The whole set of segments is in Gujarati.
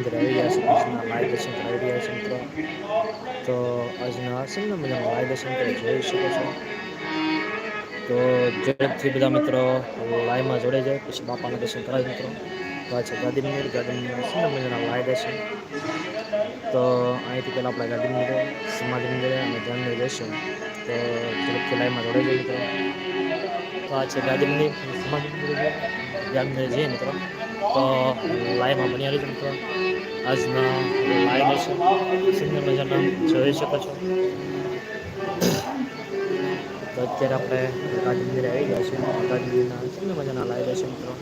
મંદિર આવી ગયા છે આજના લાઈવ દર્શન કરાવી રહ્યા છે મિત્રો. તો આજના સુંદર મજાનું લાઈવ દર્શન તમે જોઈ શકો છો. તો ઝડપથી બધા મિત્રો લાઈવમાં જોડે જાય પછી બાપાના દર્શન કરાવી મિત્રો. તો આ છે ગાંધી મંદિર ગાંધી મંદિર સુંદર મજાના લાઈવ દર્શન. તો અહીંથી પહેલાં આપણે ગાંધી મંદિરે, સમાધિ મંદિરે અને મંદિર જઈશું. તો ઝડપથી લાઈવમાં જોડે જાય મિત્રો. તો આ છે ગાંધી મંદિર સમાધિ મંદિર. ધ્યાન મંદિર જઈએ મિત્રો. તો લાઈવમાં બની આવી મિત્રો. આજના લાઈવ છે સુંદર મજાના. જોઈ શકો છો. તો અત્યારે આપણે ગાંધી મંદિરે આવી ગયા છીએ. ગાંધી મંદિરના સુંદર મજાના લાઈવ છે મિત્રો.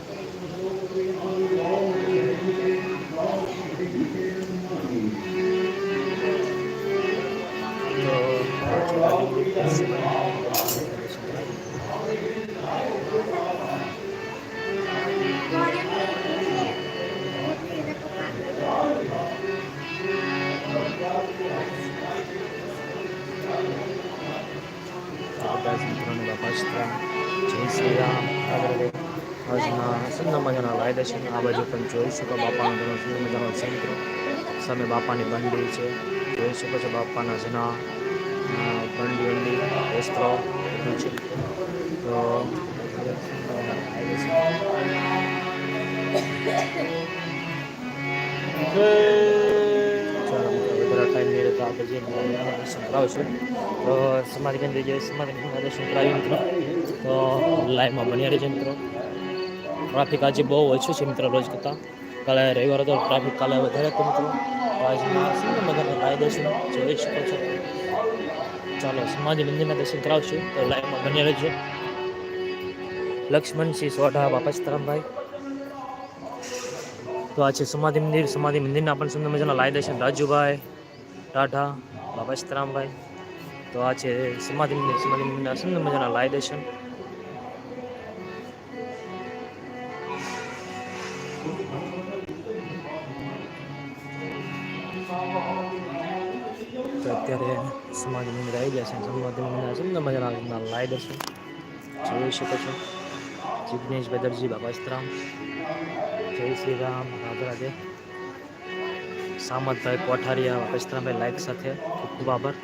મિત્રોને જય શ્રી રામ આજના સુંદર મજાના વાયદા છે. આ બાજુ પણ જોઈ શકો બાપાનો ઘણો સુંદર મજાનો મિત્રો સામે બાપાની બંડી છે. જોઈ શકો છો બાપાના જૂના બંડી બંડી, વસ્ત્રો છે. તો ચાલો આપણે કરાવશું તો સમાધિ કેન્દ્ર જે સમાધિ કેન્દ્રના દર્શન કરાવી મિત્રો. તો લાઈવમાં બન્યા રહેજો મિત્રો. ટ્રાફિક આજે બહુ ઓછું છે મિત્રો રોજ કરતાં. કાલે રવિવાર હતો, ટ્રાફિક કાલે વધારે હતું મિત્રો. તો આજના સુંદર મજાના જોઈ શકો છો. ચાલો, સમાધિ મંદિરના દર્શન કરાવશું. તો લાઈવમાં બન્યા રહેજો. લક્ષ્મણસિંહ સોઢા બાપા સીતારામભાઈ. તો આ છે સમાધિ મંદિર. સમાધિ મંદિરના પણ સુંદર મજાના લાય દર્શન. રાજુભાઈ ટાઢા, બાબા સીતારામભાઈ તો આ છે સમાધિ મંદિર. સમાધિ મંદિરના સુંદર મજાના લાય દર્શન. તો અત્યારે સમાધિ મંદિર આવી ગયા છે. સમાધિ મંદિરના સુંદર મજાના લાય દર્શન. જોઈ શકો છો. જિગ્નેશભાઈ દરજી બાબા સીતારામ જય શ્રી રામ. રાધે રાધે. સામતભાઈ કોઠારીયા વસ્ત્રાભાઈ લાઈક સાથે ખૂબ ખૂબ આભાર.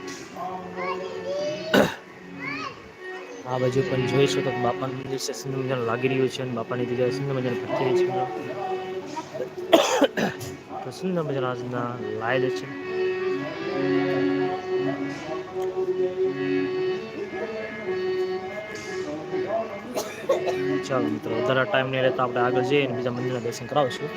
આ બાજુ પણ જોઈ શકો કે બાપાનું મંદિર છે સુંદર મજાનું લાગી રહ્યું છે અને બાપાની જગ્યાએ સુંદર ફરતી રહી છે. તો સુંદર મજાના આજના લાયેલ છે. ચાલો મિત્રો, વધારે ટાઈમ નહીં રહેતા, આપણે આગળ જઈએ અને બીજા મંદિરના દર્શન કરાવશું.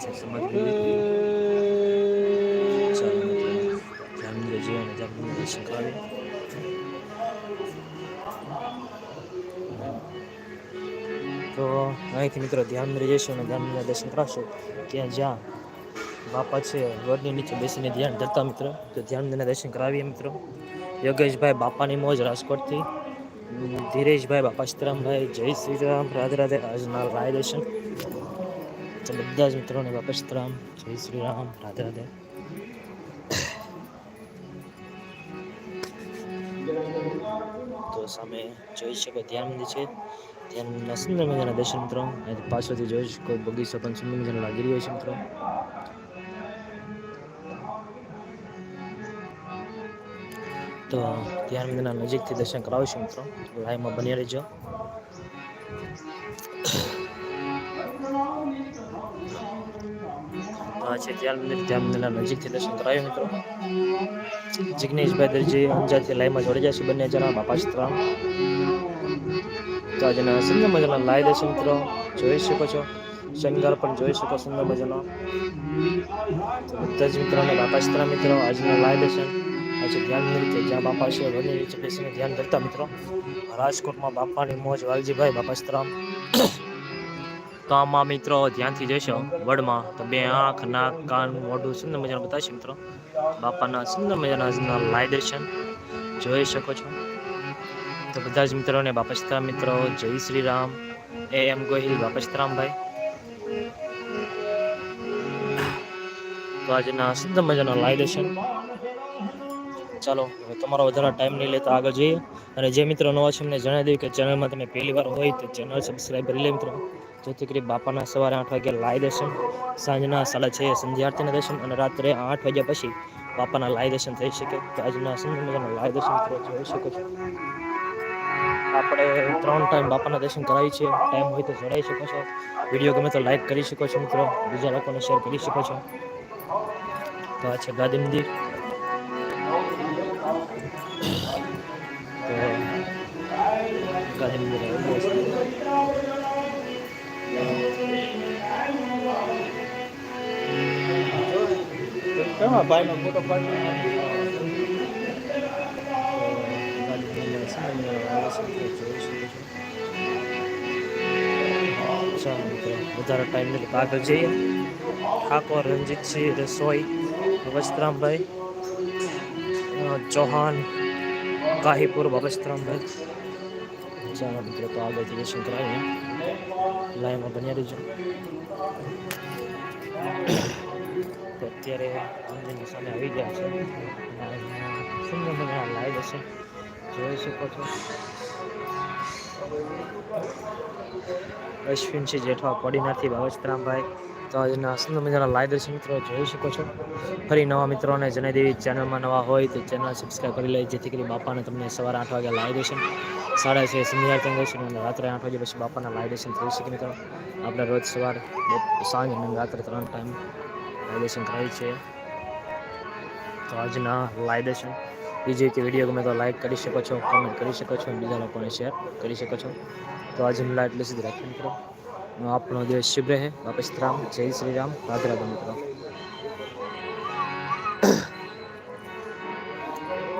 તો સમાજ જઈએ અને દર્શન કરાવીએ તો અહીંથી મિત્રો ધ્યાન જઈશું અને ધ્યાનના દર્શન કરાવશું ત્યાં જ્યાં બાપા છે, વડની નીચે બેસીને ધ્યાન ધરતા મિત્રો. તો ધ્યાન મંદિરના દર્શન કરાવીએ મિત્રો. યોગેશભાઈ બાપાની મોજ રાજકોટથી. ધીરેશભાઈ બાપાશ્રામભાઈ જય શ્રી રામ રાધે રાધે, આજના રાય દર્શન તો બધા જ મિત્રોને બાપા જય શ્રી રામ રાધે રાધે. તો સામે જોઈ શકો ધ્યાન મંદિર છે. ધ્યાન મંદિરના સુંદર મજાના દર્શન મિત્રો. અને પાછળથી જોઈ શકો બગીચો પણ સુંદર મજાનો લાગી રહ્યો છે મિત્રો. તો ધ્યાન મંદિરના નજીકથી દર્શન કરાવીશું મિત્રો. લાઈવમાં બની રહેજો. આ છે ધ્યાન મંદિર ધ્યાન મંદિરના નજીકથી દર્શન કરાવ્યું મિત્રો. જિગ્નેશભાઈ દરજી અંજારથી લાઈવમાં જોડી જશે બંને જણા, બાપા તો આજના સુંદર મજાના લાઈવ દર્શન મિત્રો જોઈ શકો છો. શણગાર પણ જોઈ શકો સુંદર મજાનો. બધા જ મિત્રોને બાપા મિત્રો, આજના લાઈવ દર્શન. આજે ધ્યાન રીતે જ્યાં બાપા છે વડની નીચે બેસીને ધ્યાન ધરતા મિત્રો. રાજકોટમાં બાપાની મોજ, વાલજીભાઈ બાપા સ્ત્રામ તો આમાં મિત્રો ધ્યાનથી જોઈશો, વડમાં તો બે આંખ, નાક, કાન, મોઢું સુંદર મજાનું બતાવશે મિત્રો. બાપાના સુંદર મજાના લાય દર્શન જોઈ શકો છો. તો બધા જ મિત્રોને બાપસ્તરામ મિત્રો, જય શ્રી રામ. એ એમ ગોહિલ બાપા સીતારામભાઈ તો આજના સુંદર મજાના લાય દર્શન. ચાલો, હવે તમારો વધારે ટાઈમ નહીં લેતા આગળ જઈએ. અને જે મિત્રો નવા છે, એમને જણાવી દઉં કે ચેનલમાં તમે પહેલી વાર હોય તો ચેનલ સબસ્ક્રાઈબ કરી લે મિત્રો. જેથી કરી બાપાના સવારે આઠ વાગ્યા લાઈ દર્શન, સાંજના સાડા છ સંધ્યા દર્શન અને રાત્રે આઠ વાગ્યા પછી બાપાના લાઈ દર્શન થઈ શકે. તો આજના સંધ્યા લાઈ દર્શન જોઈ શકો છો. આપણે ત્રણ ટાઈમ બાપાના દર્શન કરાવી છે. ટાઈમ હોય તો જોડાઈ શકો છો. વીડિયો ગમે તો લાઈક કરી શકો છો મિત્રો. બીજા લોકોને શેર કરી શકો છો. તો આ છે ગાંધી મંદિર. શકો છો. ચાલો મિત્રો વધારે ટાઈમ નથી. આગળ જઈએ. ઠાકોર રણજીતસિંહ રસોઈ વસ્ત્રામભાઈ ચૌહાણ કાહીપુર બાબસ્તરામભાઈ ચાલો મિત્રો તો આગળથી દર્શન કરાવીએ લાઈનમાં બન્યા રહીજો તો અત્યારે મંદિરની સામે આવી ગયા છે સુંદર મજાના લાઈવ હશે જોઈ શકો છો અશ્વિનસિંહ જેઠવા કોડીનાથી બાબસ્તરામભાઈ તો આજના સુંદર મજાના લાઈવ દર્શન મિત્રો જોઈ શકો છો ફરી નવા મિત્રોને જણાવી દેવી ચેનલમાં નવા હોય તો ચેનલ સબસ્ક્રાઈબ કરી લે જેથી કરી બાપાને તમને સવારે આઠ વાગે લાઈવ દર્શન સાડા છે. સંધ્યા દર્શન અને રાત્રે આઠ વાગે પછી બાપાના લાઈવ દર્શન થઈ શકે મિત્રો. આપણે રોજ સવાર બપ- સાંજ અને રાત્રે ત્રણ ટાઈમ લાઈવ દર્શન કરાવી છે. તો આજના લાઈવ દર્શન બીજી રીતે વીડિયો ગમે તો લાઈક કરી શકો છો કમેન્ટ કરી શકો છો અને બીજા લોકોને શેર કરી શકો છો. તો આજનું લાઈવ એટલે સુધી રાખીએ મિત્રો. આપણો દિવસ શુભ રહે. વાપસ રામ. જય શ્રી રામ. રાધે રાધે મિત્રો.